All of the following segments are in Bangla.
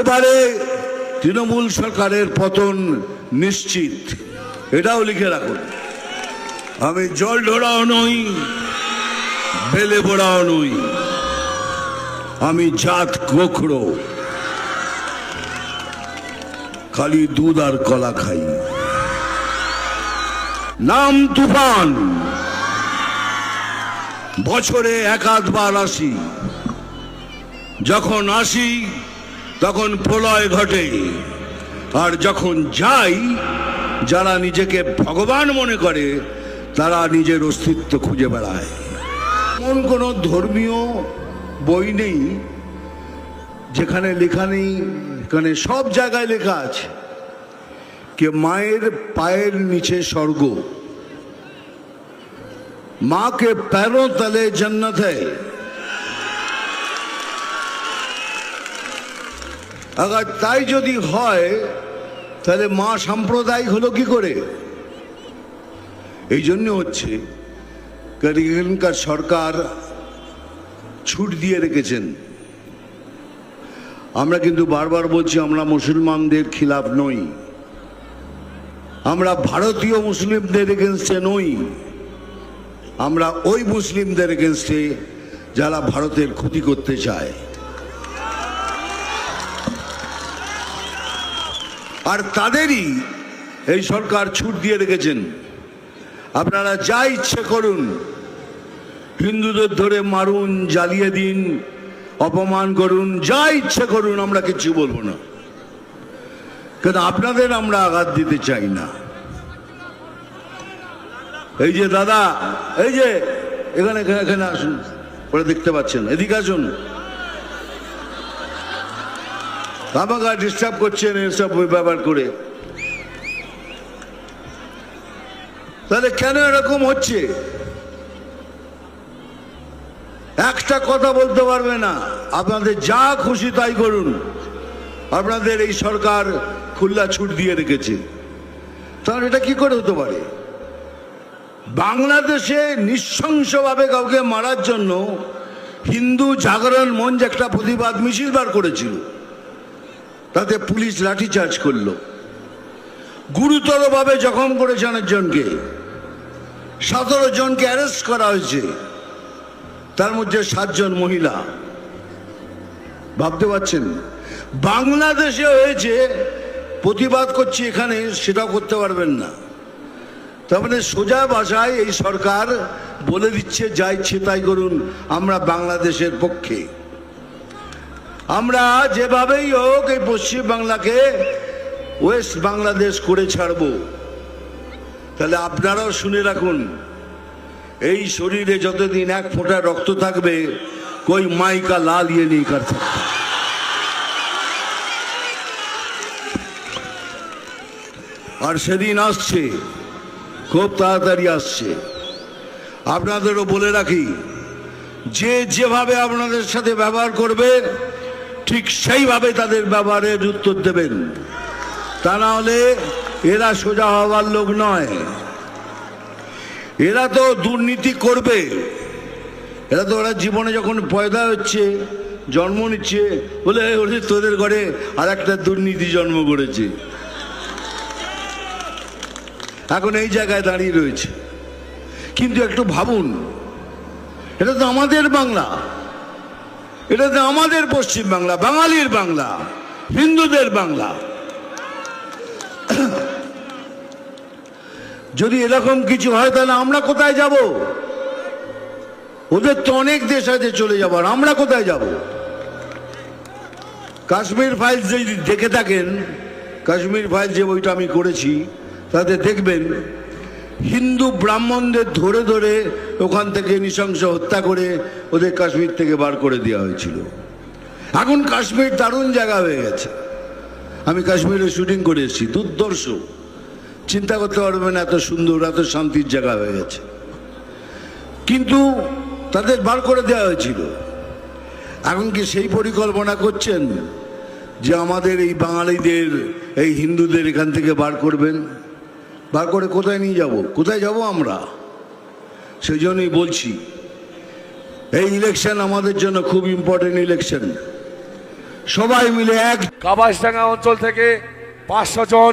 এবারে তৃণমূল সরকারের পতন নিশ্চিত। এটাও লিখে রাখুন। আমি জল ঢোড়াও নই, বেলে বোড়াও নই। আমি জাত গোখরো। খালি দুধ আর কলা খাই। নাম তুফান। বছরে একাধবার আসি। যখন আসি তখন প্রলয় ঘটে। আর যখন যাই যারা নিজেকে ভগবান মনে করে, তারা নিজের অস্তিত্ব খুঁজে বেড়ায়। এমন কোনো ধর্মীয় বই নেই, যেখানে লেখা নেই, এখানে সব জায়গায় লেখা আছে কে মায়ের পায়ের নিচে স্বর্গ। মাকে প্যারো তলে জন্নত হ্যায় আবার তাই যদি হয়, তাহলে মা সাম্প্রদায়িক হলো কি করে? এই জন্য হচ্ছে এখানকার সরকার ছুট দিয়ে রেখেছেন। আমরা কিন্তু বারবার বলছি আমরা মুসলমানদের খিলাফ নই। আমরা ভারতীয় মুসলিমদের এগেনস্টে নই। আমরা ওই মুসলিমদের এগেনস্টে যারা ভারতের ক্ষতি করতে চায়। আর তাদেরই এই সরকার ছুট দিয়ে রেখেছেন। আপনারা যা ইচ্ছে করুন, হিন্দুদের ধরে মারুন, জ্বালিয়ে দিন, অপমান করুন, যা ইচ্ছে করুন, আমরা কিছু বলব না। কিন্তু আপনাদের আমরা আঘাত দিতে চাই না। এই যে দাদা, এই যে, এখানে এখানে আসুন, পরে দেখতে পাচ্ছেন। এদিকে আসুন। আমাকে ডিস্টার্ব করছেন এসব ব্যবহার করে। তাহলে কেন এরকম হচ্ছে? একটা কথা বলতে পারবে না। আপনাদের যা খুশি তাই করুন। আপনাদের এই সরকার খুল্লা ছুট দিয়ে রেখেছে। তাহলে এটা কি করে হতে পারে? বাংলাদেশে নৃশংসভাবে কাউকে মারার জন্য হিন্দু জাগরণ মঞ্চ একটা প্রতিবাদ মিছিল বার করেছিল। তাতে পুলিশ লাঠিচার্জ করল। গুরুতরভাবে জখম করেছে অনেকজনকে। সতেরো জনকে অ্যারেস্ট করা হয়েছে। তার মধ্যে সাতজন মহিলা। ভাবতে পারছেন? বাংলাদেশে হয়েছে, প্রতিবাদ করছি এখানে, সেটাও করতে পারবেন না। তার মানে সোজা ভাষায় এই সরকার বলে দিচ্ছে যা ইচ্ছে তাই করুন, আমরা বাংলাদেশের পক্ষে। আমরা যেভাবেই হোক এই পশ্চিম বাংলাকে ওয়েস্ট বাংলাদেশ করে ছাড়ব। তাহলে আপনারাও শুনে রাখুন, এই শরীরে যতদিন এক ফোঁটা রক্ত থাকবে, কই মাইকা লাল ইয়ে নেই কার আর সেদিন আসছে, খুব তাড়াতাড়ি আসছে। আপনাদেরও বলে রাখি, যে যেভাবে আপনাদের সাথে ব্যবহার করবে ঠিক সেইভাবে তাদের ব্যবহারের উত্তর দেবেন। তা না হলে এরা সোজা হওয়ার লোক নয়। এরা তো দুর্নীতি করবে। এরা তো ওরা জীবনে যখন পয়দা হচ্ছে, জন্ম নিচ্ছে, বলে ওরে, তোদের ঘরে আর একটা দুর্নীতি জন্ম করেছে। এখন এই জায়গায় দাঁড়িয়ে রয়েছে। কিন্তু একটু ভাবুন, এটা তো আমাদের বাংলা। এটা তো আমাদের পশ্চিম বাংলা, বাঙালির বাংলা, হিন্দুদের বাংলা। যদি এরকম কিছু হয় তাহলে আমরা কোথায় যাব? ওদের তো অনেক দেশ আছে, চলে যাবার আমরা কোথায় যাব? কাশ্মীর ফাইলস যদি দেখে থাকেন, কাশ্মীর ফাইল যে বইটা আমি করেছি, তাতে দেখবেন হিন্দু ব্রাহ্মণদের ধরে ধরে ওখান থেকে নৃশংস হত্যা করে ওদের কাশ্মীর থেকে বার করে দেওয়া হয়েছিল। এখন কাশ্মীর দারুণ জায়গা হয়ে গেছে। আমি কাশ্মীরে শুটিং করে এসেছি, দুর্দর্শ। চিন্তা করতে পারবেন এত সুন্দর, এত শান্তির জায়গা হয়ে গেছে। কিন্তু তাদের বার করে দেওয়া হয়েছিল। এখন কি সেই পরিকল্পনা করছেন যে আমাদের এই বাঙালিদের, এই হিন্দুদের এখান থেকে বার করবেন? বার করে কোথায় নিয়ে যাব? কোথায় যাব আমরা? সেই জন্যই বলছি এই ইলেকশন আমাদের জন্য খুব ইম্পর্টেন্ট ইলেকশন সবাই মিলে এক কাবাসডাঙ্গা অঞ্চল থেকে পাঁচশো জন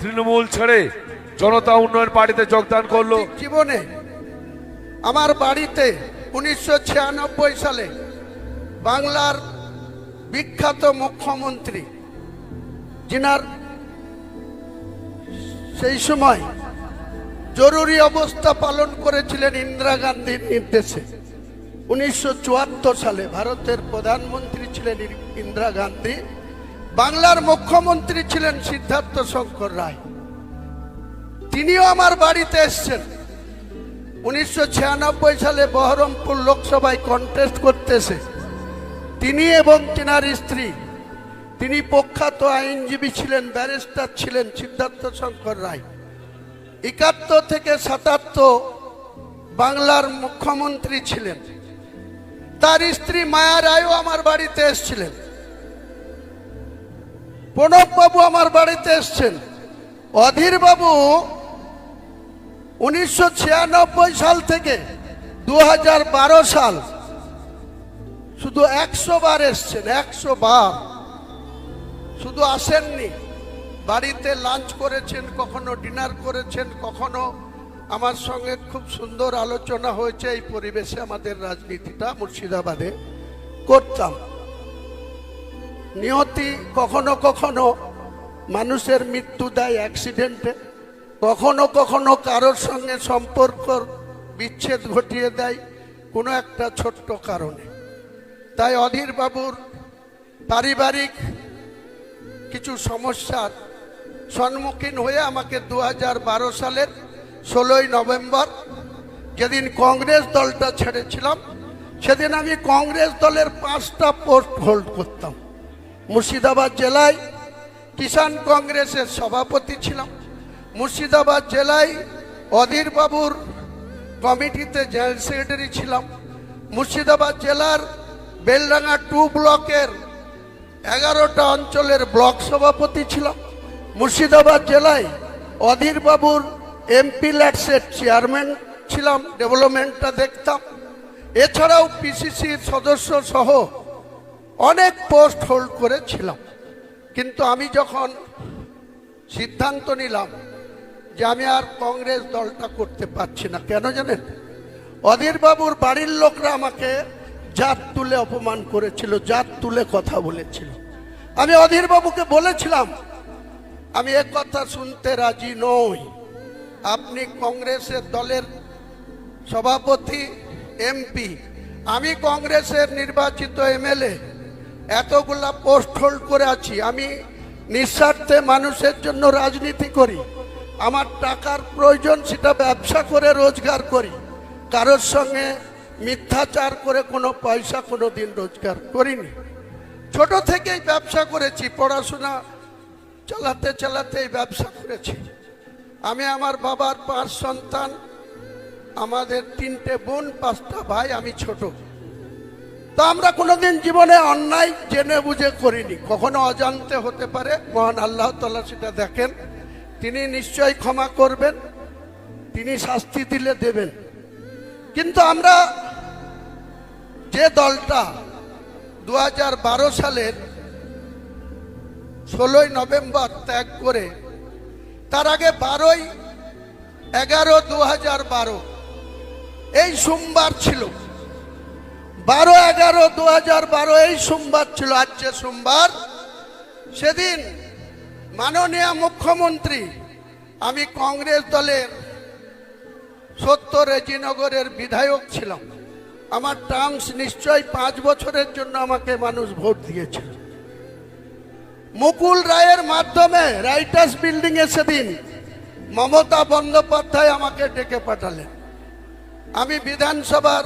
তৃণমূল ছেড়ে জনতা উন্নয়ন পার্টিতে যোগদান করল। জীবনে আমার বাড়িতে উনিশশো ছিয়ানব্বই সালে বাংলার বিখ্যাত মুখ্যমন্ত্রী যিনার সেই সময় জরুরি অবস্থা পালন করেছিলেন ইন্দিরা গান্ধীর নির্দেশে। উনিশশো চুয়াত্তর সালে ভারতের প্রধানমন্ত্রী ছিলেন ইন্দিরা গান্ধী, বাংলার মুখ্যমন্ত্রী ছিলেন সিদ্ধার্থ শঙ্কর রায়। তিনিও আমার বাড়িতে এসছেন। উনিশশো ছিয়ানব্বই সালে বহরমপুর লোকসভায় কন্টেস্ট করতেছে। তিনি এবং তেনার স্ত্রী তিনি প্রখ্যাত আইনজীবী ছিলেন, ব্যারিস্টার ছিলেন সিদ্ধার্থ শঙ্কর রায়। একাত্তর থেকে সাতাত্তর বাংলার মুখ্যমন্ত্রী ছিলেন। তার স্ত্রী মায়া রায়ও আমার বাড়িতে এসছিলেন। প্রণববাবু আমার বাড়িতে এসছেন। অধীরবাবু উনিশশো ছিয়ানব্বই সাল থেকে দু হাজার বারো সাল শুধু একশো বার এসছেন, একশো বার। শুধু আসেননি, বাড়িতে লাঞ্চ করেছেন, কখনো ডিনার করেছেন, কখনো আমার সঙ্গে খুব সুন্দর আলোচনা হয়েছে এই পরিবেশে আমাদের রাজনীতিটা মুর্শিদাবাদে করতাম। নিয়তি কখনো কখনো মানুষের মৃত্যু দেয় অ্যাক্সিডেন্টে কখনো কখনো কারোর সঙ্গে সম্পর্ক বিচ্ছেদ ঘটিয়ে দেয় কোনো একটা ছোট্ট কারণে। তাই অধীর বাবুর পারিবারিক কিছু সমস্যার সম্মুখীন হয়ে আমাকে দু হাজার বারো সালের ষোলোই নভেম্বর যেদিন কংগ্রেস দলটা ছেড়েছিলাম, সেদিন আমি কংগ্রেস দলের পাঁচটা পোস্ট হোল্ড করতাম। মুর্শিদাবাদ জেলায় কিষাণ কংগ্রেসের সভাপতি ছিলাম। মুর্শিদাবাদ জেলায় অধীর বাবুর কমিটিতে জেনারেল সেক্রেটারি ছিলাম। মুর্শিদাবাদ জেলার বেলডাঙ্গা টু ব্লকের এগারোটা অঞ্চলের ব্লক সভাপতি ছিলাম। মুর্শিদাবাদ জেলায় অধীর বাবুর এমপি ল্যাটসের চেয়ারম্যান ছিলাম ডেভেলপমেন্টটা দেখতাম। এছাড়াও পিসিসির সদস্য সহ অনেক পোস্ট হোল্ড করেছিলাম। কিন্তু আমি যখন সিদ্ধান্ত নিলাম যে আমি আর কংগ্রেস দলটা করতে পারছি না, কেন জানেন? অধীরবাবুর বাড়ির লোকরা আমাকে জাত তুলে অপমান করেছিল জাত তুলে কথা বলেছিল। আমি অধীর বাবুকে বলেছিলাম, আমি এ কথা শুনতে রাজি নই। আপনি কংগ্রেসের দলের সভাপতি, এমপি, আমি কংগ্রেসের নির্বাচিত এমএলএ, এতগুলা পোস্ট হোল্ড করে আছি। আমি নিঃস্বার্থে মানুষের জন্য রাজনীতি করি। আমার টাকার প্রয়োজন, সেটা ব্যবসা করে রোজগার করি। কারোর সঙ্গে মিথ্যাচার করে কোনো পয়সা কোনো দিন রোজগার করিনি। ছোট থেকেই ব্যবসা করেছি, পড়াশোনা চালাতে চালাতে এই ব্যবসা করেছি। আমি আমার বাবার পাঁচ সন্তান, আমাদের তিনটে বোন, পাঁচটা ভাই, আমি ছোট। তা আমরা কোনোদিন জীবনে অন্যায় জেনে বুঝে করিনি। কখনো অজান্তে হতে পারে, মহান আল্লাহ তাল্লাহ সেটা দেখেন। তিনি নিশ্চয়ই ক্ষমা করবেন, তিনি শাস্তি দিলে দেবেন। কিন্তু আমরা যে দলটা দু হাজার বারো সালের ষোলোই নভেম্বর ত্যাগ করে, তার আগে বারোই এগারো দু বারো, এই সোমবার ছিল। বারো এগারো দু বারো, এই সোমবার ছিল, আজ যে সোমবার, সেদিন মাননীয় মুখ্যমন্ত্রী, আমি কংগ্রেস দলের সত্য রেজিনগরের বিধায়ক ছিলাম। আমার টার্মস নিশ্চয়ই পাঁচ বছরের জন্য আমাকে মানুষ ভোট দিয়েছিল। মুকুল রায়ের মাধ্যমে রাইটার্স বিল্ডিং এ সেদিন মমতা বন্দ্যোপাধ্যায় আমাকে ডেকে পাঠালেন। আমি বিধানসভার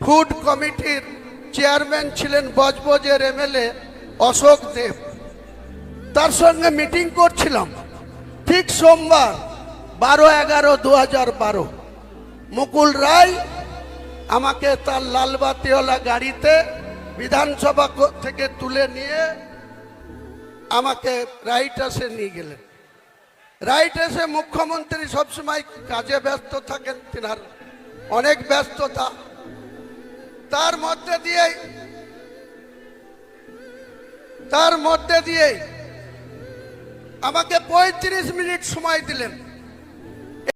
ফুড কমিটির চেয়ারম্যান ছিলেন বজবজের এমএলএ অশোক দেব। তার সঙ্গে মিটিং করছিলাম। ঠিক সোমবার বারো এগারো দু হাজার বারো। মুকুল রায় আমাকে তার লালবাতিওয়ালা গাড়িতে বিধানসভা থেকে তুলে নিয়ে আমাকে রাইট নিয়ে গেলেন। রাইট মুখ্যমন্ত্রী সবসময় কাজে ব্যস্ত থাকেন, তিনার অনেক ব্যস্ততা। তার মধ্যে দিয়ে তার মধ্যে দিয়ে আমাকে পঁয়ত্রিশ মিনিট সময় দিলেন।